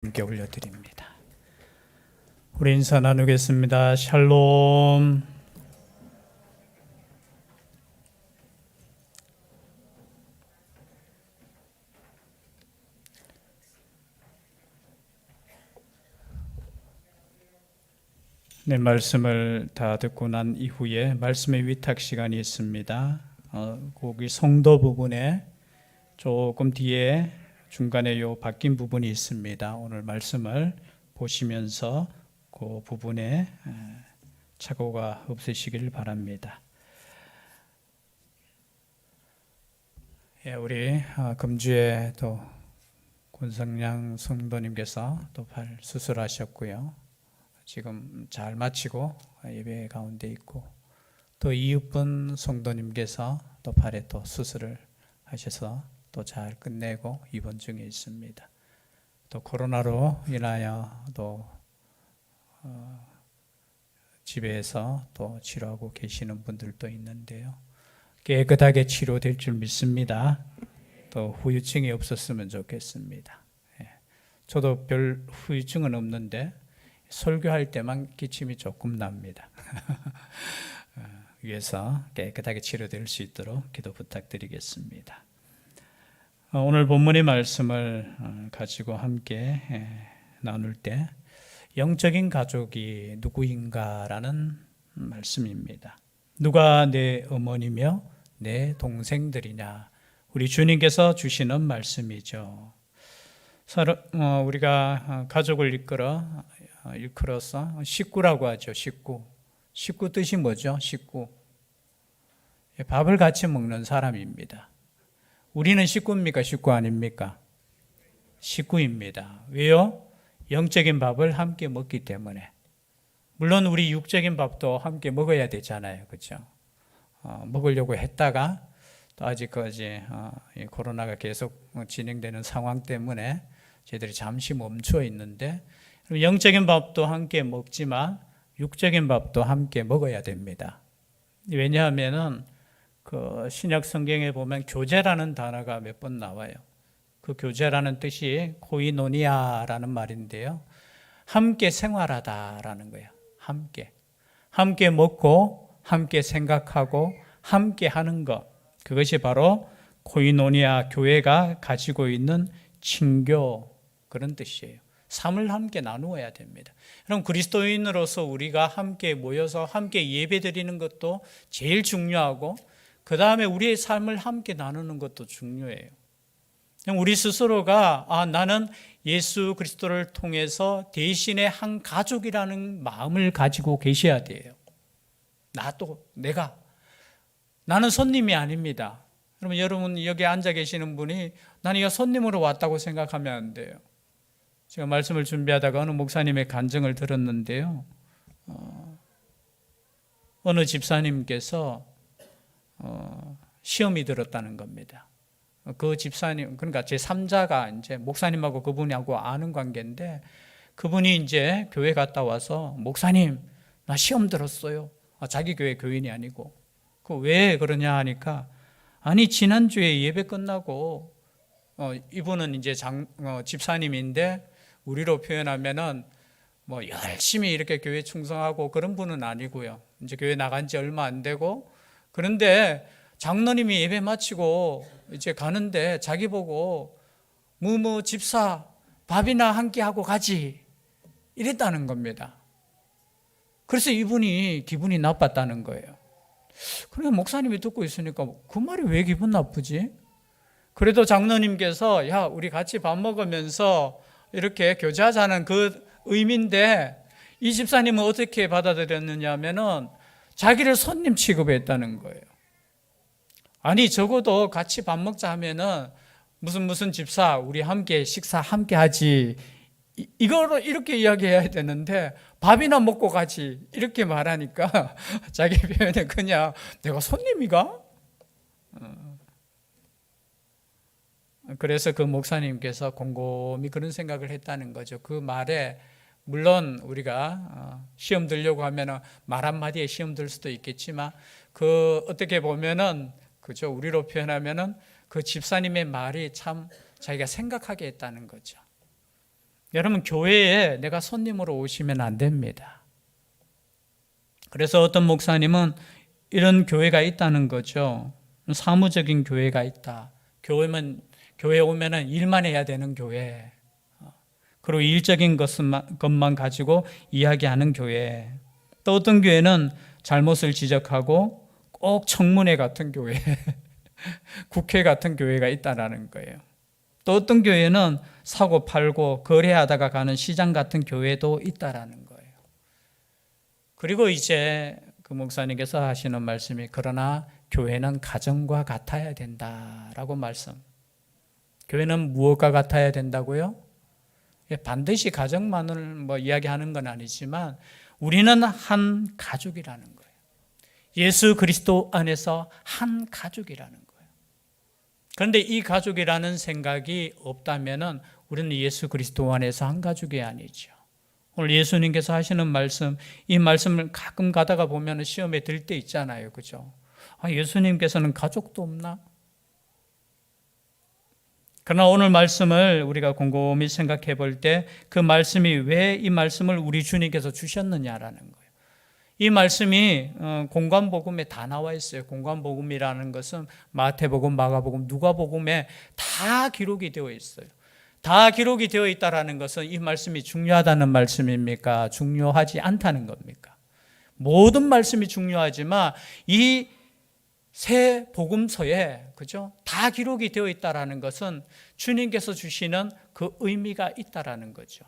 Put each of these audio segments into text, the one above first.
함께 올려드립니다. 우리 인사 나누겠습니다. 샬롬. 네, 말씀을 다 듣고 난 이후에 말씀의 위탁 시간이 있습니다. 어, 거기 성도 부분에 조금 뒤에 중간에 요 바뀐 부분이 있습니다. 오늘 말씀을 보시면서 그 부분에 에, 착오가 없으시길 바랍니다. 예, 우리 아, 금주에 또 권성량 성도님께서 또 팔 수술하셨고요. 지금 잘 마치고 예배 가운데 있고 또 이육분 성도님께서 또 팔에 또 수술을 하셔서 또 잘 끝내고 입원 중에 있습니다. 또 코로나로 인하여 또 어, 집에서 또 치료하고 계시는 분들도 있는데요. 깨끗하게 치료될 줄 믿습니다. 또 후유증이 없었으면 좋겠습니다. 예. 저도 별 후유증은 없는데 설교할 때만 기침이 조금 납니다. 어, 위해서 깨끗하게 치료될 수 있도록 기도 부탁드리겠습니다. 어, 오늘 본문의 말씀을 어, 가지고 함께 에, 나눌 때 영적인 가족이 누구인가라는 말씀입니다. 누가 내 어머니며 내 동생들이냐? 우리 주님께서 주시는 말씀이죠. 어, 우리가 어, 가족을 이끌어 어, 일컬어서 식구라고 하죠. 식구. 식구 뜻이 뭐죠? 식구. 예, 밥을 같이 먹는 사람입니다. 우리는 식구입니까? 식구 아닙니까? 식구입니다. 왜요? 영적인 밥을 함께 먹기 때문에. 물론 우리 육적인 밥도 함께 먹어야 되잖아요. 그렇죠? 어, 먹으려고 했다가 또 아직까지 어, 이 코로나가 계속 진행되는 상황 때문에 저희들이 잠시 멈춰 있는데 영적인 밥도 함께 먹지만 육적인 밥도 함께 먹어야 됩니다. 왜냐하면은 그 신약 성경에 보면 교제라는 단어가 몇 번 나와요. 그 교제라는 뜻이 코이노니아라는 말인데요. 함께 생활하다라는 거예요. 함께. 함께 먹고 함께 생각하고 함께 하는 것. 그것이 바로 코이노니아 교회가 가지고 있는 친교 그런 뜻이에요. 삶을 함께 나누어야 됩니다. 그럼 그리스도인으로서 우리가 함께 모여서 함께 예배 드리는 것도 제일 중요하고 그 다음에 우리의 삶을 함께 나누는 것도 중요해요. 우리 스스로가 아 나는 예수 그리스도를 통해서 대신의 한 가족이라는 마음을 가지고 계셔야 돼요. 나도 내가 나는 손님이 아닙니다. 그러면 여러분 여기 앉아 계시는 분이 나는 이 손님으로 왔다고 생각하면 안 돼요. 제가 말씀을 준비하다가 어느 목사님의 간증을 들었는데요. 어, 어느 집사님께서 어, 시험이 들었다는 겁니다. 그 집사님, 그러니까 제 3자가 이제 목사님하고 그분하고 아는 관계인데 그분이 이제 교회 갔다 와서 목사님, 나 시험 들었어요. 아, 자기 교회 교인이 아니고. 그 왜 그러냐 하니까 아니, 지난 주에 예배 끝나고 어, 이분은 이제 장, 어, 집사님인데 우리로 표현하면은 뭐 열심히 이렇게 교회 충성하고 그런 분은 아니고요. 이제 교회 나간 지 얼마 안 되고 그런데 장로님이 예배 마치고 이제 가는데 자기 보고 무무 집사 밥이나 함께 하고 가지 이랬다는 겁니다. 그래서 이분이 기분이 나빴다는 거예요. 그래 목사님이 듣고 있으니까 그 말이 왜 기분 나쁘지? 그래도 장로님께서 야 우리 같이 밥 먹으면서 이렇게 교제하자는 그 의미인데 이 집사님은 어떻게 받아들였느냐 하면은 자기를 손님 취급했다는 거예요. 아니 적어도 같이 밥 먹자 하면은 무슨 무슨 집사 우리 함께 식사 함께 하지 이거로 이렇게 이야기해야 되는데 밥이나 먹고 가지 이렇게 말하니까 자기 표현에 그냥 내가 손님이가 어. 그래서 그 목사님께서 곰곰이 그런 생각을 했다는 거죠. 그 말에 물론 우리가 어, 시험 들려고 하면 말 한마디에 시험 들 수도 있겠지만 그 어떻게 보면은 그죠 우리로 표현하면은 그 집사님의 말이 참 자기가 생각하게 했다는 거죠. 여러분 교회에 내가 손님으로 오시면 안 됩니다. 그래서 어떤 목사님은 이런 교회가 있다는 거죠. 사무적인 교회가 있다. 교회면 교회 오면은 일만 해야 되는 교회. 그리고 일적인 것만, 가지고 이야기하는 교회. 또 어떤 교회는 잘못을 지적하고 꼭 청문회 같은 교회, 국회 같은 교회가 있다라는 거예요. 또 어떤 교회는 사고 팔고 거래하다가 가는 시장 같은 교회도 있다라는 거예요. 그리고 이제 그 목사님께서 하시는 말씀이 그러나 교회는 가정과 같아야 된다라고 말씀. 교회는 무엇과 같아야 된다고요? 예, 반드시 가정만을 뭐 이야기하는 건 아니지만 우리는 한 가족이라는 거예요. 예수 그리스도 안에서 한 가족이라는 거예요. 그런데 이 가족이라는 생각이 없다면은 우리는 예수 그리스도 안에서 한 가족이 아니죠. 오늘 예수님께서 하시는 말씀, 이 말씀을 가끔 가다가 보면 시험에 들 때 있잖아요. 그죠? 아, 예수님께서는 가족도 없나? 그러나 오늘 말씀을 우리가 곰곰이 생각해 볼 때 그 말씀이 왜 이 말씀을 우리 주님께서 주셨느냐라는 거예요. 이 말씀이 어, 공관복음에 다 나와 있어요. 공관복음이라는 것은 마태복음, 마가복음, 누가복음에 다 기록이 되어 있어요. 다 기록이 되어 있다라는 것은 이 말씀이 중요하다는 말씀입니까? 중요하지 않다는 겁니까? 모든 말씀이 중요하지만 이 새 복음서에 그죠? 다 기록이 되어 있다라는 것은 주님께서 주시는 그 의미가 있다라는 거죠.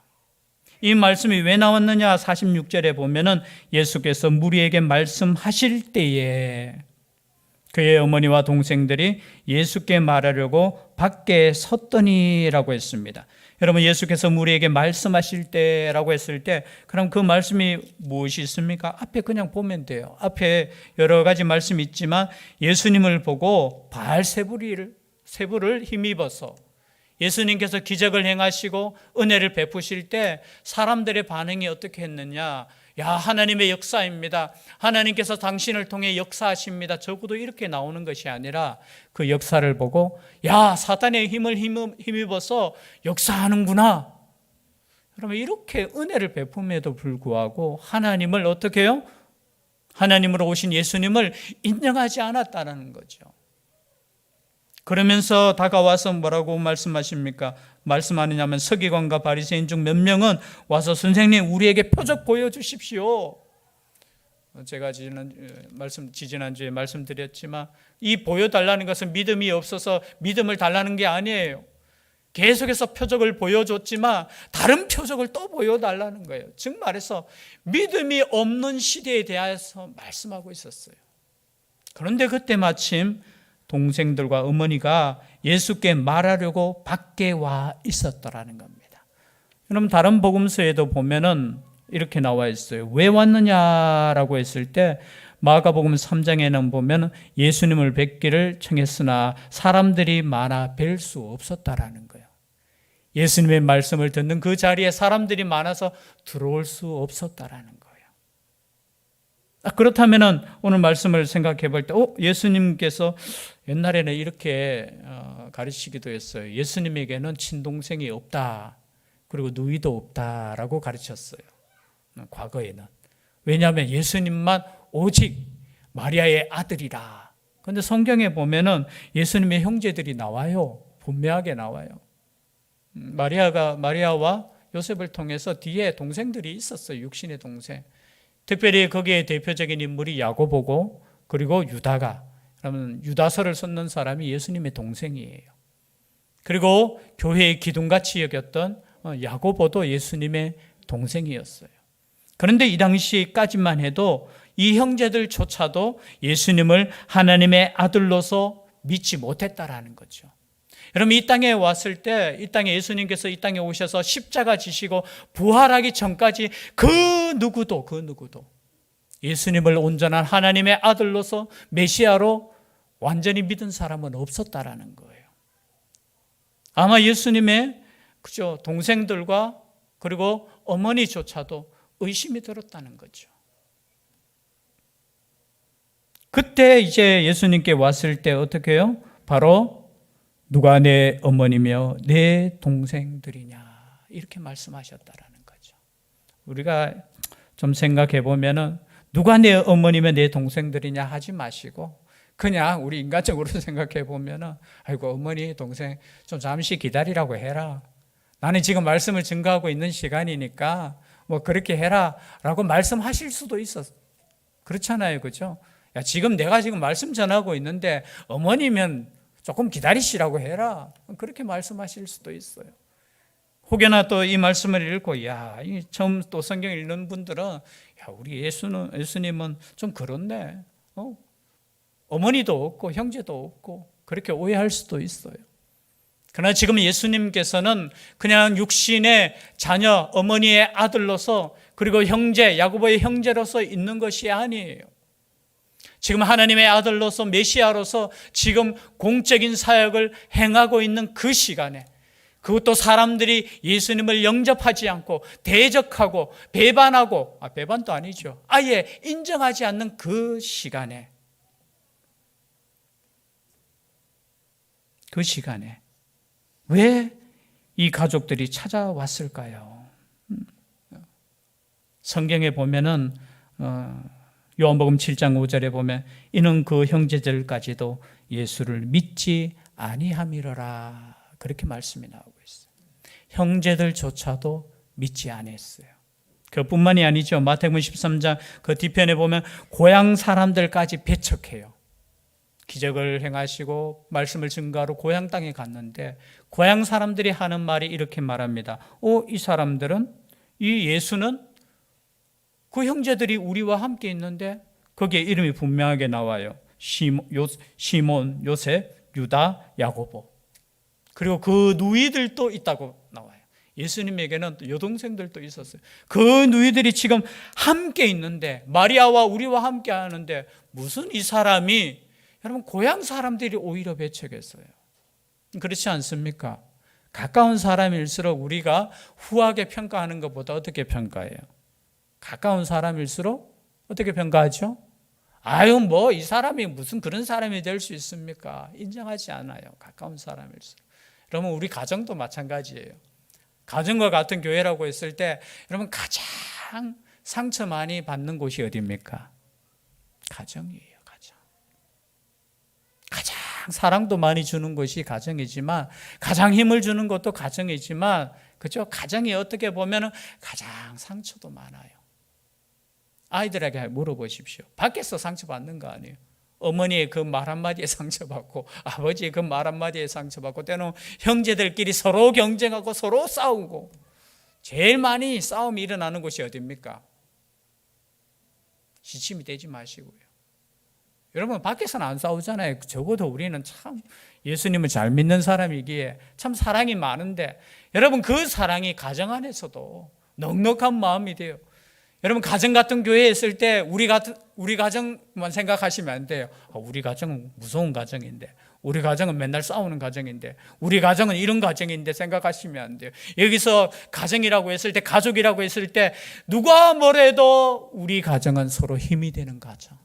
이 말씀이 왜 나왔느냐? 46절에 보면은 예수께서 무리에게 말씀하실 때에 그의 어머니와 동생들이 예수께 말하려고 밖에 섰더니라고 했습니다. 여러분 예수께서 우리에게 말씀하실 때라고 했을 때 그럼 그 말씀이 무엇이 있습니까? 앞에 그냥 보면 돼요. 앞에 여러 가지 말씀이 있지만 예수님을 보고 발세부리를 세부를 힘입어서 예수님께서 기적을 행하시고 은혜를 베푸실 때 사람들의 반응이 어떻게 했느냐? 야, 하나님의 역사입니다. 하나님께서 당신을 통해 역사하십니다. 적어도 이렇게 나오는 것이 아니라 그 역사를 보고, 야, 사단의 힘을 힘입어서 역사하는구나. 그러면 이렇게 은혜를 베품에도 불구하고 하나님을 어떻게 해요? 하나님으로 오신 예수님을 인정하지 않았다는 거죠. 그러면서 다가와서 뭐라고 말씀하십니까? 말씀하느냐면 서기관과 바리새인 중 몇 명은 와서 선생님 우리에게 표적 보여주십시오. 제가 지난 말씀 지지난 주에 말씀드렸지만 이 보여달라는 것은 믿음이 없어서 믿음을 달라는 게 아니에요. 계속해서 표적을 보여줬지만 다른 표적을 또 보여달라는 거예요. 즉 말해서 믿음이 없는 시대에 대해서 말씀하고 있었어요. 그런데 그때 마침 동생들과 어머니가 예수께 말하려고 밖에 와 있었더라는 겁니다. 여러분 다른 복음서에도 보면은 이렇게 나와 있어요. 왜 왔느냐라고 했을 때 마가복음 3장에는 보면 예수님을 뵙기를 청했으나 사람들이 많아 뵐 수 없었다라는 거예요. 예수님의 말씀을 듣는 그 자리에 사람들이 많아서 들어올 수 없었다라는 거예요. 아, 그렇다면 오늘 말씀을 생각해 볼 때, 어, 예수님께서 옛날에는 이렇게 어, 가르치기도 했어요. 예수님에게는 친동생이 없다. 그리고 누이도 없다라고 가르쳤어요. 과거에는. 왜냐하면 예수님만 오직 마리아의 아들이라. 근데 성경에 보면은 예수님의 형제들이 나와요. 분명하게 나와요. 음, 마리아가 마리아와 요셉을 통해서 뒤에 동생들이 있었어요. 육신의 동생. 특별히 거기에 대표적인 인물이 야고보고 그리고 유다가 그러면 유다서를 썼는 사람이 예수님의 동생이에요. 그리고 교회의 기둥같이 여겼던 어, 야고보도 예수님의 동생이었어요. 그런데 이 당시까지만 해도 이 형제들조차도 예수님을 하나님의 아들로서 믿지 못했다라는 거죠. 여러분 이 땅에 왔을 때 이 땅에 예수님께서 이 땅에 오셔서 십자가 지시고 부활하기 전까지 그 누구도 그 누구도 예수님을 온전한 하나님의 아들로서 메시아로 완전히 믿은 사람은 없었다라는 거예요. 아마 예수님의 그죠 동생들과 그리고 어머니조차도 의심이 들었다는 거죠. 그때 이제 예수님께 왔을 때 어떻게 해요? 바로 누가 내 어머니며 내 동생들이냐 이렇게 말씀하셨다라는 거죠. 우리가 좀 생각해 보면은 누가 내 어머니면 내 동생들이냐 하지 마시고 그냥 우리 인간적으로 생각해 보면은 아이고 어머니 동생 좀 잠시 기다리라고 해라. 나는 지금 말씀을 증거하고 있는 시간이니까 뭐 그렇게 해라라고 말씀하실 수도 있었어. 그렇잖아요, 그죠? 야 지금 내가 지금 말씀 전하고 있는데 어머니면 조금 기다리시라고 해라. 그렇게 말씀하실 수도 있어요. 혹여나 또 이 말씀을 읽고 야, 이 처음 또 성경 읽는 분들은 야, 우리 예수는 예수님은 좀 그렇네. 어? 어머니도 없고 형제도 없고 그렇게 오해할 수도 있어요. 그러나 지금 예수님께서는 그냥 육신의 자녀, 어머니의 아들로서 그리고 형제, 야고보의 형제로서 있는 것이 아니에요. 지금 하나님의 아들로서 메시아로서 지금 공적인 사역을 행하고 있는 그 시간에 그것도 사람들이 예수님을 영접하지 않고 대적하고 배반하고 아, 배반도 아니죠. 아예 인정하지 않는 그 시간에 그 시간에 왜 이 가족들이 찾아왔을까요? 음. 성경에 보면은 어, 요한복음 7장 5절에 보면 이는 그 형제들까지도 예수를 믿지 아니함이로라 그렇게 말씀이 나오고 있어요. 형제들조차도 믿지 않았어요. 그뿐만이 아니죠. 마태복음 13장 그 뒤편에 보면 고향 사람들까지 배척해요. 기적을 행하시고 말씀을 증거하러 고향 땅에 갔는데 고향 사람들이 하는 말이 이렇게 말합니다. 오, 이 사람들은 이 예수는 그 형제들이 우리와 함께 있는데 거기에 이름이 분명하게 나와요. 시몬, 요셉, 유다, 야고보. 그리고 그 누이들도 있다고 나와요. 예수님에게는 또 여동생들도 있었어요. 그 누이들이 지금 함께 있는데 마리아와 우리와 함께 하는데 무슨 이 사람이 여러분 고향 사람들이 오히려 배척했어요. 그렇지 않습니까? 가까운 사람일수록 우리가 후하게 평가하는 것보다 어떻게 평가해요? 가까운 사람일수록 어떻게 평가하죠? 아유, 뭐, 이 사람이 무슨 그런 사람이 될 수 있습니까? 인정하지 않아요. 가까운 사람일수록. 여러분, 우리 가정도 마찬가지예요. 가정과 같은 교회라고 했을 때, 여러분, 가장 상처 많이 받는 곳이 어디입니까? 가정이에요, 가정. 가장 사랑도 많이 주는 것이 가정이지만, 가장 힘을 주는 것도 가정이지만, 그죠? 가정이 어떻게 보면 가장 상처도 많아요. 아이들에게 물어보십시오. 밖에서 상처받는 거 아니에요. 어머니의 그 말 한마디에 상처받고 아버지의 그 말 한마디에 상처받고 때는 형제들끼리 서로 경쟁하고 서로 싸우고 제일 많이 싸움이 일어나는 곳이 어디입니까? 시침이 되지 마시고요. 여러분 밖에서는 안 싸우잖아요. 적어도 우리는 참 예수님을 잘 믿는 사람이기에 참 사랑이 많은데 여러분 그 사랑이 가정 안에서도 넉넉한 마음이 돼요. 여러분 가정 같은 교회에 있을 때 우리 같은 우리 가정만 생각하시면 안 돼요. 아, 우리 가정은 무서운 가정인데, 우리 가정은 맨날 싸우는 가정인데, 우리 가정은 이런 가정인데 생각하시면 안 돼요. 여기서 가정이라고 했을 때, 가족이라고 했을 때 누가 뭐래도 우리 가정은 서로 힘이 되는 가정.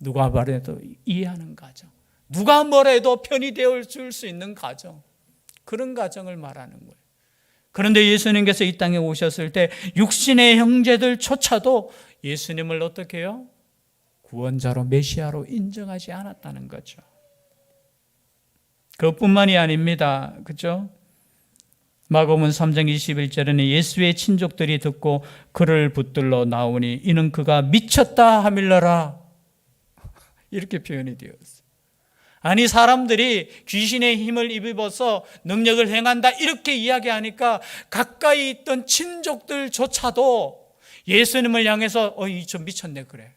누가 말해도 이해하는 가정. 누가 뭐래도 편이 되어 줄 수 있는 가정. 그런 가정을 말하는 거예요. 그런데 예수님께서 이 땅에 오셨을 때 육신의 형제들조차도 예수님을 어떻게 해요? 구원자로 메시아로 인정하지 않았다는 거죠. 그것뿐만이 아닙니다. 그죠? 마고문 3장 21절에는 예수의 친족들이 듣고 그를 붙들러 나오니 이는 그가 미쳤다 하밀러라. 이렇게 표현이 되었어요. 아니 사람들이 귀신의 힘을 입어서 능력을 행한다 이렇게 이야기하니까 가까이 있던 친족들조차도 예수님을 향해서 어이 좀 미쳤네 그래.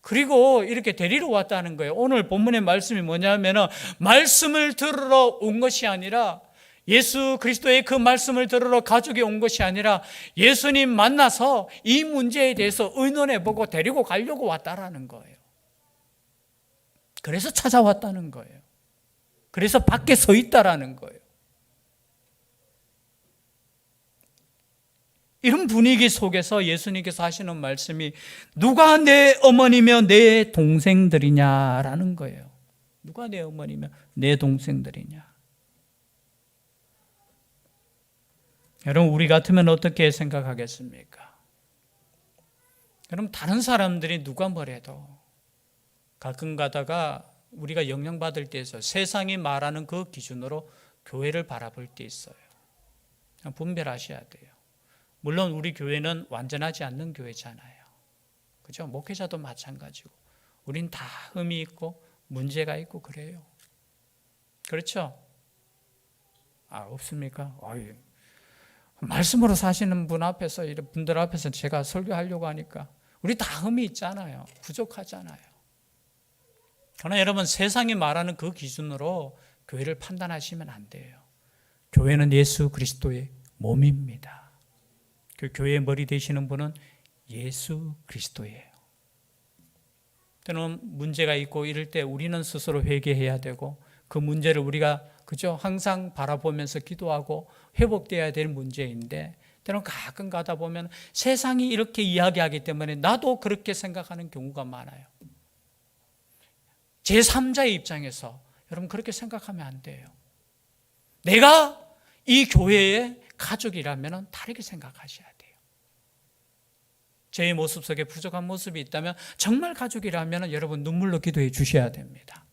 그리고 이렇게 데리러 왔다는 거예요. 오늘 본문의 말씀이 뭐냐면은 말씀을 들으러 온 것이 아니라 예수 그리스도의 그 말씀을 들으러 가족이 온 것이 아니라 예수님 만나서 이 문제에 대해서 의논해 보고 데리고 가려고 왔다라는 거예요. 그래서 찾아왔다는 거예요. 그래서 밖에 서 있다라는 거예요. 이런 분위기 속에서 예수님께서 하시는 말씀이 누가 내 어머니며 내 동생들이냐라는 거예요. 누가 내 어머니며 내 동생들이냐. 여러분 우리 같으면 어떻게 생각하겠습니까? 그럼 다른 사람들이 누가 뭐래도 가끔 가다가 우리가 영향받을 때에서 세상이 말하는 그 기준으로 교회를 바라볼 때 있어요. 분별하셔야 돼요. 물론 우리 교회는 완전하지 않는 교회잖아요. 그죠? 목회자도 마찬가지고. 우린 다 흠이 있고 문제가 있고 그래요. 그렇죠? 아, 없습니까? 어이, 말씀으로 사시는 분 앞에서, 이런 분들 앞에서 제가 설교하려고 하니까 우리 다 흠이 있잖아요. 부족하잖아요. 그러나 여러분 세상이 말하는 그 기준으로 교회를 판단하시면 안 돼요. 교회는 예수 그리스도의 몸입니다. 그 교회의 머리 되시는 분은 예수 그리스도예요. 때는 문제가 있고 이럴 때 우리는 스스로 회개해야 되고 그 문제를 우리가 그죠 항상 바라보면서 기도하고 회복돼야 될 문제인데 때는 가끔 가다 보면 세상이 이렇게 이야기하기 때문에 나도 그렇게 생각하는 경우가 많아요. 제3자의 입장에서 여러분 그렇게 생각하면 안 돼요. 내가 이 교회의 가족이라면 다르게 생각하셔야 돼요. 제 모습 속에 부족한 모습이 있다면 정말 가족이라면 여러분 눈물로 기도해 주셔야 됩니다.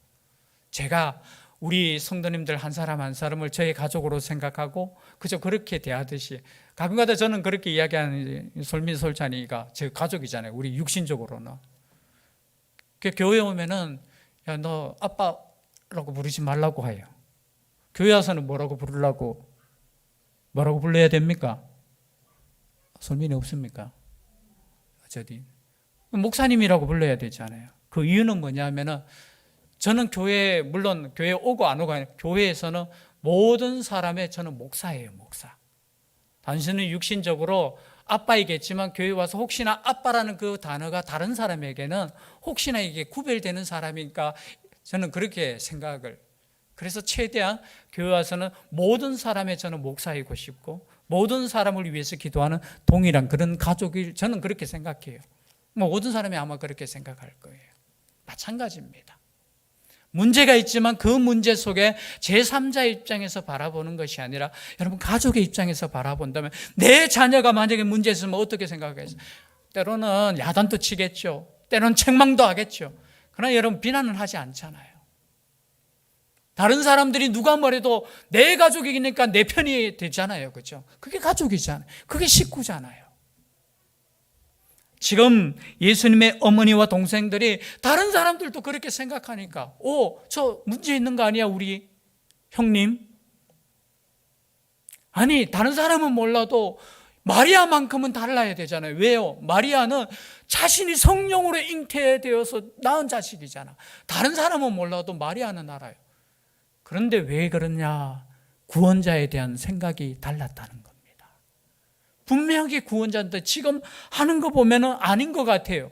제가 우리 성도님들 한 사람 한 사람을 저의 가족으로 생각하고 그저 그렇게 대하듯이 가끔가다 저는 그렇게 이야기하는 솔민 솔찬이가 제 가족이잖아요. 우리 육신적으로는. 그 교회 오면은 야 너 아빠라고 부르지 말라고 해요. 교회 와서는 뭐라고 부르려고 뭐라고 불러야 됩니까? 솔민이 없습니까? 저디 목사님이라고 불러야 되잖아요. 그 이유는 뭐냐면은 저는 교회 물론 교회 오고 안 오고 교회에서는 모든 사람의 저는 목사예요, 목사. 당신은 육신적으로 아빠이겠지만 교회 와서 혹시나 아빠라는 그 단어가 다른 사람에게는 혹시나 이게 구별되는 사람이니까 저는 그렇게 생각을 그래서 최대한 교회 와서는 모든 사람의 저는 목사이고 싶고 모든 사람을 위해서 기도하는 동일한 그런 가족일 저는 그렇게 생각해요. 뭐 모든 사람이 아마 그렇게 생각할 거예요. 마찬가지입니다. 문제가 있지만 그 문제 속에 제3자 입장에서 바라보는 것이 아니라 여러분 가족의 입장에서 바라본다면 내 자녀가 만약에 문제 있으면 어떻게 생각하겠어요? 때로는 야단도 치겠죠. 때로는 책망도 하겠죠. 그러나 여러분 비난은 하지 않잖아요. 다른 사람들이 누가 뭐래도 내 가족이니까 내 편이 되잖아요. 그죠? 그게 가족이잖아요. 그게 식구잖아요. 지금 예수님의 어머니와 동생들이 다른 사람들도 그렇게 생각하니까, 오, 저 문제 있는 거 아니야, 우리 형님? 아니, 다른 사람은 몰라도 마리아만큼은 달라야 되잖아요. 왜요? 마리아는 자신이 성령으로 잉태되어서 낳은 자식이잖아. 다른 사람은 몰라도 마리아는 알아요. 그런데 왜 그러냐? 구원자에 대한 생각이 달랐다는 겁니다. 분명하게 구원자인데 지금 하는 거 보면은 아닌 것 같아요.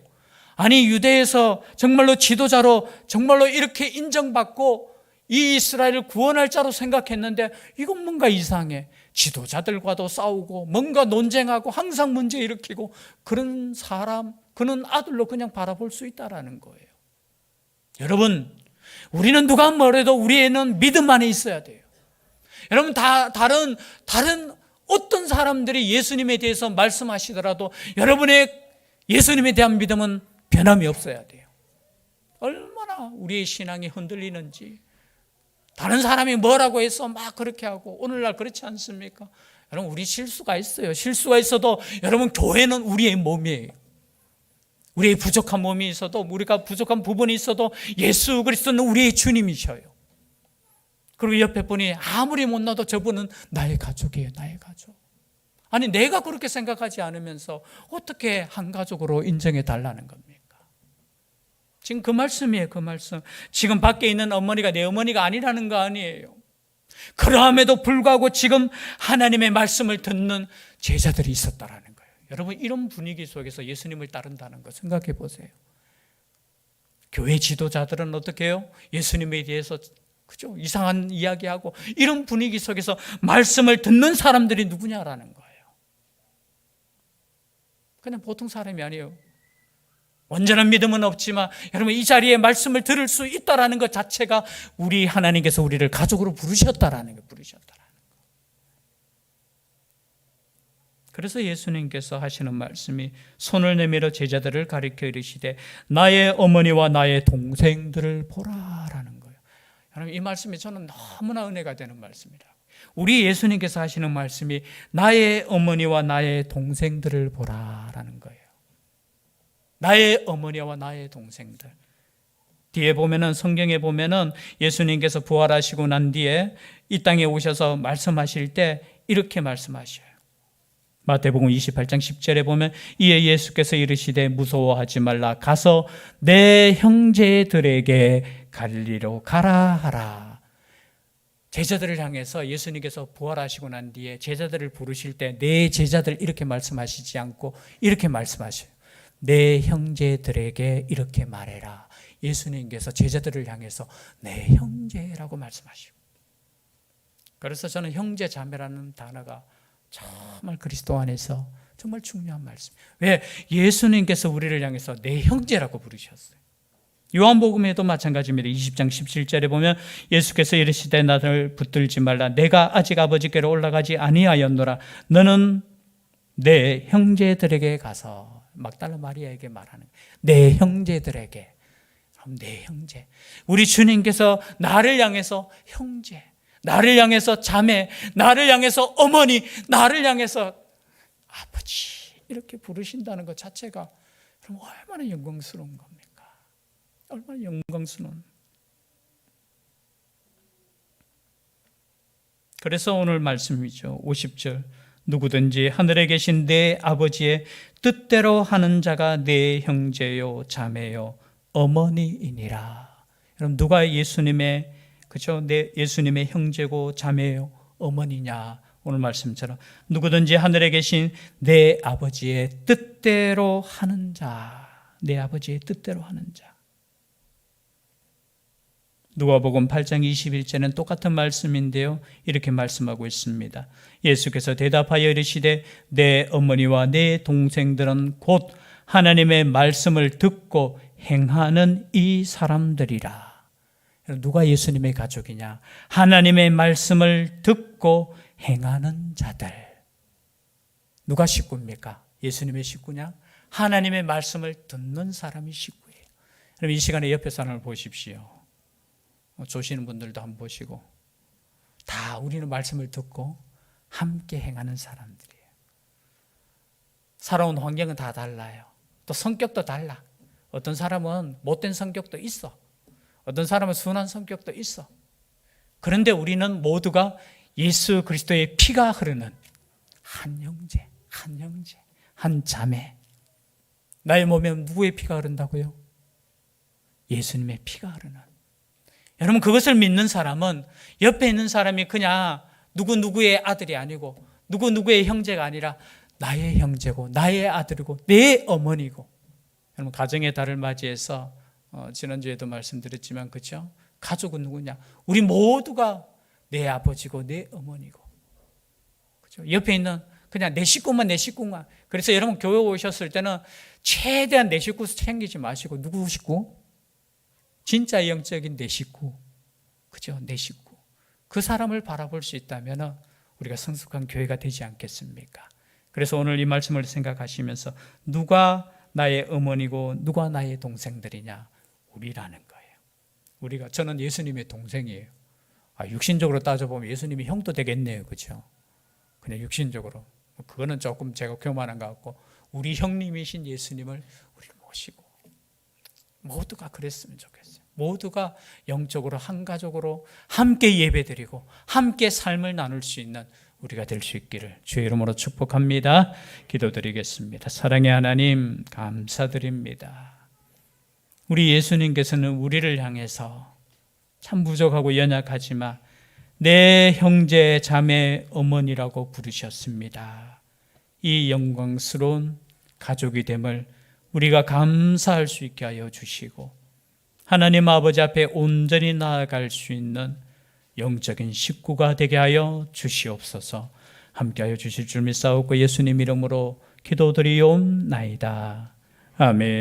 아니, 유대에서 정말로 지도자로 정말로 이렇게 인정받고 이 이스라엘을 구원할 자로 생각했는데 이건 뭔가 이상해. 지도자들과도 싸우고 뭔가 논쟁하고 항상 문제 일으키고 그런 사람, 그는 아들로 그냥 바라볼 수 있다라는 거예요. 여러분, 우리는 누가 뭐래도 우리에는 믿음 안에 있어야 돼요. 여러분 다 다른 다른 어떤 사람들이 예수님에 대해서 말씀하시더라도 여러분의 예수님에 대한 믿음은 변함이 없어야 돼요. 얼마나 우리의 신앙이 흔들리는지 다른 사람이 뭐라고 해서 막 그렇게 하고 오늘날 그렇지 않습니까? 여러분 우리 실수가 있어요. 실수가 있어도 여러분 교회는 우리의 몸이에요. 우리의 부족한 몸이 있어도 우리가 부족한 부분이 있어도 예수 그리스도는 우리의 주님이셔요. 그리고 옆에 분이 아무리 못나도 저분은 나의 가족이에요. 나의 가족. 아니 내가 그렇게 생각하지 않으면서 어떻게 한 가족으로 인정해 달라는 겁니까? 지금 그 말씀이에요. 그 말씀. 지금 밖에 있는 어머니가 내 어머니가 아니라는 거 아니에요. 그러함에도 불구하고 지금 하나님의 말씀을 듣는 제자들이 있었다라는 거예요. 여러분 이런 분위기 속에서 예수님을 따른다는 거 생각해 보세요. 교회 지도자들은 어떻게 해요? 예수님에 대해서 그죠? 이상한 이야기하고 이런 분위기 속에서 말씀을 듣는 사람들이 누구냐라는 거예요. 그냥 보통 사람이 아니에요. 온전한 믿음은 없지만 여러분 이 자리에 말씀을 들을 수 있다라는 것 자체가 우리 하나님께서 우리를 가족으로 부르셨다라는 거 부르셨다라는 거. 그래서 예수님께서 하시는 말씀이 손을 내밀어 제자들을 가리켜 이르시되 나의 어머니와 나의 동생들을 보라라는. 여러분 이 말씀이 저는 너무나 은혜가 되는 말씀이라. 우리 예수님께서 하시는 말씀이 나의 어머니와 나의 동생들을 보라라는 거예요. 나의 어머니와 나의 동생들. 뒤에 보면은 성경에 보면은 예수님께서 부활하시고 난 뒤에 이 땅에 오셔서 말씀하실 때 이렇게 말씀하셔요. 마태복음 28장 10절에 보면 이에 예수께서 이르시되 무서워하지 말라 가서 내 형제들에게 갈리로 가라 하라. 제자들을 향해서 예수님께서 부활하시고 난 뒤에 제자들을 부르실 때 내 제자들 이렇게 말씀하시지 않고 이렇게 말씀하셔요. 내 형제들에게 이렇게 말해라. 예수님께서 제자들을 향해서 내 형제라고 말씀하시고. 그래서 저는 형제 자매라는 단어가 정말 그리스도 안에서 정말 중요한 말씀. 왜? 예수님께서 우리를 향해서 내 형제라고 부르셨어요. 요한복음에도 마찬가지입니다. 20장 17절에 보면 예수께서 이르시되 나를 붙들지 말라. 내가 아직 아버지께로 올라가지 아니하였노라. 너는 내 형제들에게 가서 막달라 마리아에게 말하는 내 형제들에게. 그럼 내 형제. 우리 주님께서 나를 향해서 형제 나를 향해서 자매 나를 향해서 어머니 나를 향해서 아버지 이렇게 부르신다는 것 자체가 그럼 얼마나 영광스러운 겁니까? 얼마나 영광스러운. 그래서 오늘 말씀이죠. 50절. 누구든지 하늘에 계신 내 아버지의 뜻대로 하는 자가 내 형제요, 자매요, 어머니이니라. 여러분, 누가 예수님의, 그죠? 내 예수님의 형제고 자매요, 어머니냐. 오늘 말씀처럼 누구든지 하늘에 계신 내 아버지의 뜻대로 하는 자, 내 아버지의 뜻대로 하는 자. 누가복음 8장 21절은 똑같은 말씀인데요. 이렇게 말씀하고 있습니다. 예수께서 대답하여 이르시되 내 어머니와 내 동생들은 곧 하나님의 말씀을 듣고 행하는 이 사람들이라. 누가 예수님의 가족이냐? 하나님의 말씀을 듣고 행하는 자들. 누가 식구입니까? 예수님의 식구냐? 하나님의 말씀을 듣는 사람이 식구예요. 그럼 이 시간에 옆에 사람을 보십시오. 조시는 분들도 한번 보시고 다 우리는 말씀을 듣고 함께 행하는 사람들이에요. 살아온 환경은 다 달라요. 또 성격도 달라. 어떤 사람은 못된 성격도 있어. 어떤 사람은 순한 성격도 있어. 그런데 우리는 모두가 예수 그리스도의 피가 흐르는 한 형제, 한 형제, 한 자매. 나의 몸에 누구의 피가 흐른다고요? 예수님의 피가 흐르는. 여러분 그것을 믿는 사람은 옆에 있는 사람이 그냥 누구 누구의 아들이 아니고 누구 누구의 형제가 아니라 나의 형제고 나의 아들이고 내 어머니고 여러분 가정의 달을 맞이해서 어, 지난주에도 말씀드렸지만 그렇죠? 가족은 누구냐? 우리 모두가 내 아버지고 내 어머니고 그렇죠? 옆에 있는 그냥 내 식구만 내 식구만 그래서 여러분 교회 오셨을 때는 최대한 내 식구 챙기지 마시고 누구 식구? 진짜 영적인 내 식구. 그죠? 내 식구. 그 사람을 바라볼 수 있다면 우리가 성숙한 교회가 되지 않겠습니까? 그래서 오늘 이 말씀을 생각하시면서 누가 나의 어머니고 누가 나의 동생들이냐? 우리라는 거예요. 우리가 저는 예수님의 동생이에요. 아, 육신적으로 따져보면 예수님이 형도 되겠네요. 그죠? 그냥 육신적으로. 그거는 조금 제가 교만한 것 같고 우리 형님이신 예수님을 우리 모시고 모두가 그랬으면 좋겠어요. 모두가 영적으로 한 가족으로 함께 예배드리고 함께 삶을 나눌 수 있는 우리가 될 수 있기를 주의 이름으로 축복합니다. 기도드리겠습니다. 사랑의 하나님 감사드립니다. 우리 예수님께서는 우리를 향해서 참 부족하고 연약하지만 내 형제 자매 어머니라고 부르셨습니다. 이 영광스러운 가족이 됨을 우리가 감사할 수 있게 하여 주시고 하나님 아버지 앞에 온전히 나아갈 수 있는 영적인 식구가 되게 하여 주시옵소서. 함께하여 주실 줄 믿사옵고 예수님 이름으로 기도드리옵나이다. 아멘.